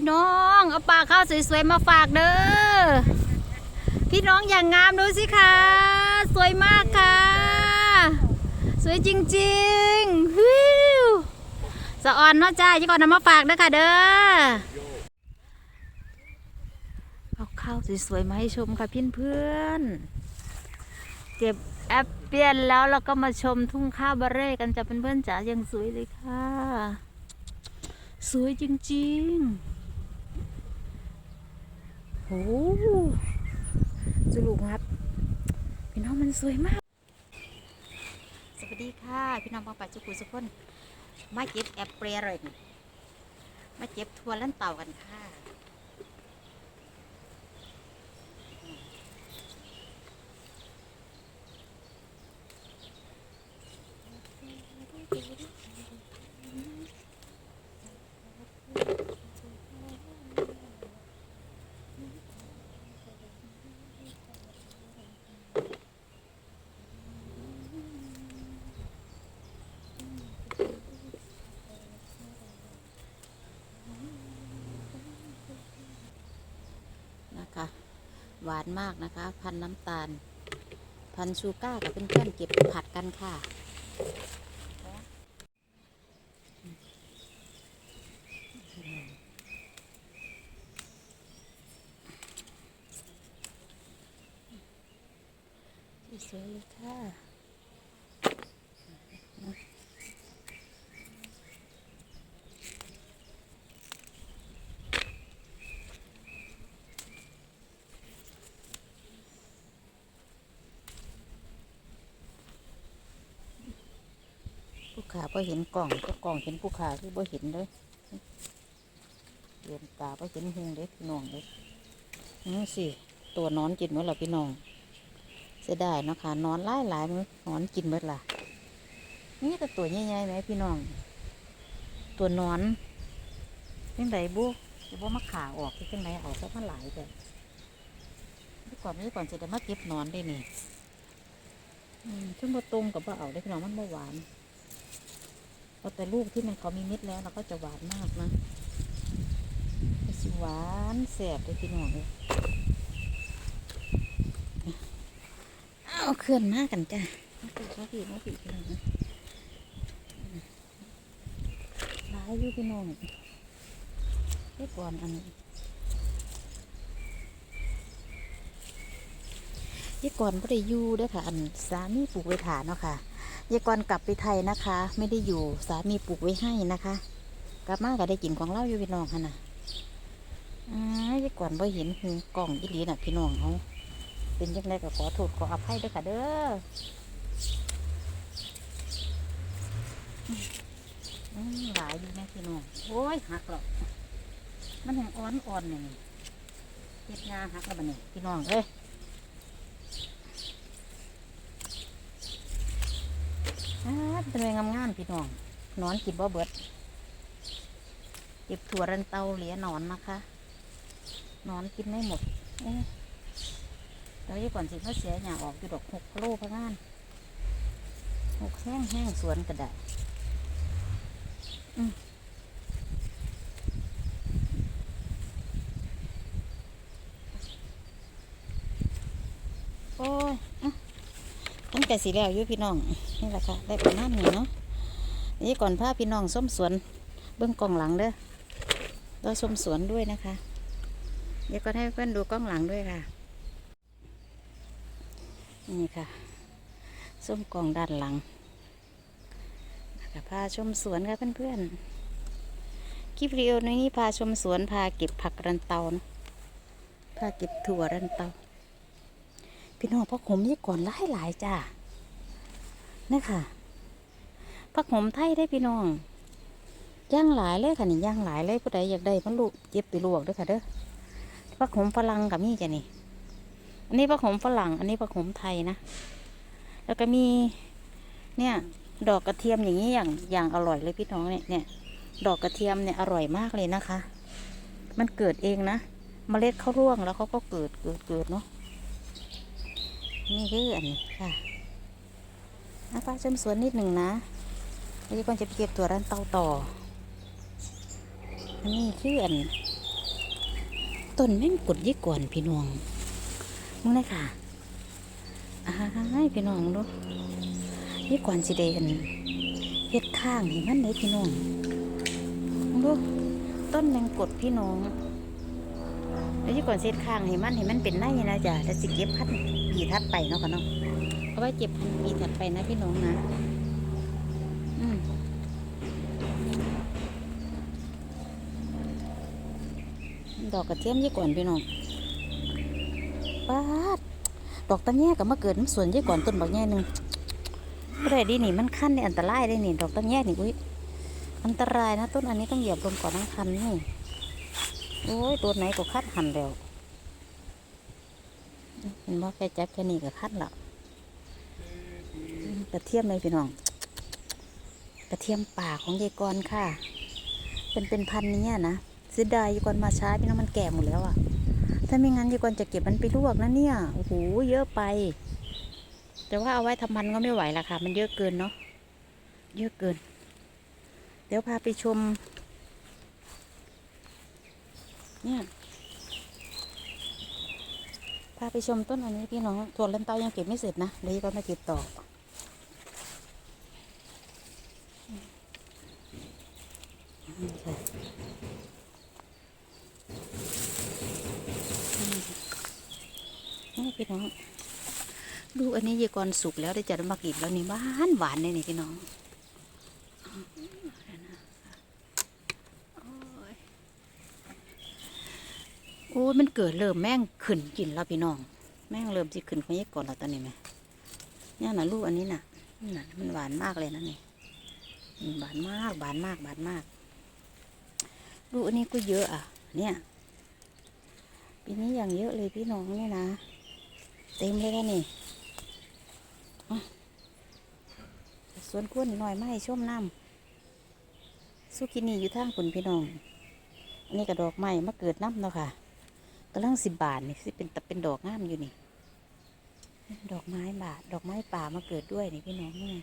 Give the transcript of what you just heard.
พี่น้องเอาปลาข้าวสวยๆมาฝากเด้อพี่น้องอย่างงามดูสิคะสวยมากค่ะ สวยจริงๆฮิวสะออนเนาะจ้ายี่ก่อนนำมาฝากเด้อค่ะเด้อเอาข้าวสวยๆมาให้ชมค่ะพี่เพื่อนๆเก็บแอปเปียนแล้วเราก็มาชมทุ่งข้าวบาเร่กันจ้ะเพื่อนๆจ๋ายังสวยเลยค่ะ สวยจริงๆ โหสรุปครับพี่น้องมันสวยมาก สวัสดีค่ะ พี่น้องบางปัจจุกุสุกคนมาเก็บแอปเปรเลยมาเก็บทัวร์ลั่นเต่ากันค่ะ หวานมากนะคะ พันน้ำตาล พันชูก้ากับเพื่อนๆเก็บผัดกันค่ะ สวยเลยค่ะ ผู้ ขาพอเห็นกล่องก็กล่องเห็นผู้ขาคือพเห็นเลยเรียนตาพอเห็นหงเด็กพี่น้องเลยนี่สิตัวนอนกินหมดละพี่น้องเสียดายเนาะค่ะนอนหลายหลายมื้อนอนกินหมดละนี่แต่ตัวใหญ่ๆไหมพี่น้อง ตัวนอนยังไงบุจะบ่มาขาออกที่จังไดออกซะมันหลายแต่เมื่อก่อนนี้ก่อนจะได้มาเก็บนอนได้นี่อืมซึ่งบ่ตรงกับบ่เอาได้พี่น้องมันบ่หวาน เอาแต่ลูกที่มันเขามีเม็ดแล้วเราก็จะหวานมากนะสิหวานแสบเลยพี่น้องเลยเอาเคลื่อนมากกันจ้ะมาปีมาปีมาปีพี่น้องนะร้ายอยู่พี่น้องเมื่อก่อนอันยี่ก่อนไม่ได้อยู่เด้วยค่ะ อันสามีปลูกไว้ฐานเนาะค่ะ ยายกรกลับไปไทยนะคะ ไม่ได้อยู่สามีปลูกไว้ให้นะคะ กลับมาก็ได้กินของเราอยู่พี่น้องค่ะนะอ่ายายกรบ่เห็นหูกล่องอีหลีน่ะพี่น้องเขาเป็นยังไงก็ขอโทษขออภัยด้วยค่ะเด้อหลายอยู่แม่พี่น้องโอ้ยหักหรอกมันแหงอ่อนอ่อนๆเนี่ยเฮ็ดงาหักแล้วบัดนี้พี่น้องเอ้ยามเป็นไงงามๆพี่น้องนอนกินบ่เบิดเก็บถั่วรันเตาเหลียนอนนะคะนอนกินไม่หมดเอ๊ะแล้วยี่ก่อนสิเขาเสียหยาออกอยู่ดอกหกโลพะงานหกแห้งแห้งสวนกระดาษอืมโอ้ยอะ ตั้งแต่สีแล้วอยู่พี่น้องนี่แหละค่ะได้ประมาณนี้เนาะนี่ก่อนพาพี่น้องส้มสวนเบื้องกล้องหลังเด้อเราส้มสวนด้วยนะคะ เดี๋ยวก็ให้เพื่อนดูกล้องหลังด้วยค่ะ นี่ค่ะส้มกล้องด้านหลังนะคะพาชมสวนค่ะเพื่อนๆคลิปวิดีโอนี้พาชมสวนพาเก็บผักรันเตานะพาเก็บถั่วรันเตาพี่น้องพักหมยี่ก่อนหลายหลายจ้า นี่ค่ะพักหมไทยได้พี่น้องย่างหลายเลยค่ะนี่ย่างหลายเลยผู้ใดอยากได้มันลูกเจ็บไปลวกด้วยค่ะเด้อพักหมฝรั่งกับมีจ้ะนี่อันนี้พักหมฝรั่ง อันนี้พักหมไทยนะแล้วก็มีเนี่ย ดอกกระเทียมอย่างนี้อย่างอย่างอร่อยเลยพี่น้องเนี่ยเนี่ย ดอกกระเทียมเนี่ยอร่อยมากเลยนะคะ มันเกิดเองนะเมล็ดเขาร่วงแล้วเขาก็เกิดเกิดเกิดเนาะนี่คืออันนี้ค่ะ นะป้าชมสวนนิดหนึ่งนะแล้วก็จะไปเก็บตัวร้านเตาต่อ อันนี้คืออันต้นแม่งกดยี่ก่อนพี่น้องมึงเลยค่ะอ้ายพี่น้องดูยี่ก่อนสิเดนเฮ็ดข้างให้มันได้พี่น้องดูต้นแมงกดพี่น้องแล้วยี่ก่อนเฮ็ดข้างให้มันให้มันเป็นไนนะจ๊ะแล้วสิเก็บพันธุ์ปีถัดไปเนาะค่ะเนาะาไว้เก็บพันปีถัดไปนะพี่น้องนะอดอกกระเทียมยี่ก่อนพี่น้องป้าดดอกตะแง่กับมาเกิดมันสวนยี่ก่อนต้นบักแง่หนึ่งบ่ได้ดีนี่มันขั้นนี่อันตรายได้นี่ดอกตะแง่นี่อุ้ยอันตรายนะ ต้นอันนี้ต้องเหยียบลงก่อนทั้งคันนี่โอ้ยตัวไหนก็คัดหันแล้วเห็นว่าแค่จับแค่นี้ก็คัดและ กระเทียมเลยพี่น้อง กระเทียมป่าของยายกรค่ะ เป็นเป็นพันธุ์เนี้ยนะเสียดายยีกอนมาช้าพี่น้องมันแก่หมดแล้วอะ่ะ ถ้าไม่งั้นยีกอนจะเก็บมันไปลวกนะเนี่ย โอ้โห เยอะไป แต่ว่าเอาไว้ทำมันก็ไม่ไหวละค่ะ มันเยอะเกินเนาะ เยอะเกิน เดี๋ยวพาไปชม เนี่ยพาไปชมต้นอันนี้พี่น้องถั่วลันเตายังเก็บไม่เสร็จนะเดี๋ยวยีกอนมาเก็บต่อ นี่พี่น้อง ดูอันนี้เยกรสุกแล้วได้จัดมากินแล้วนี่หวานหวานเลยนี่พี่น้องโอ้ยมันเกิดเริ่มแม่งขึ้นกินแล้วพี่น้อง แม่งเริ่มสิขึ้นของเยกรแล้วตอนนี้ไหมเนี่ยนะลูกอันนี้น่ะนี่ะมันหวานมากเลยนะนี่หวานมากหวานมากหวานมาก ลูกอันนี้ก็เยอะอะ เนี่ยปีนี้อย่างเยอะเลยพี่น้องเนี่ยนะ เต็มเลยค่ะนี่สวนกล้วยหน่อยไม้ชมน้ำสุกินีอยู่ทางคุณพี่น้อง อันนี้กระดอกไม้มาเกิดน้ำเนาะค่ะกำลังสิบบาทนี่สิเป็นแต่เป็นดอกงามอยู่นี่ ดอกไม้บาท ดอกไม้ป่ามาเกิดด้วยนี่พี่น้องนี่ไง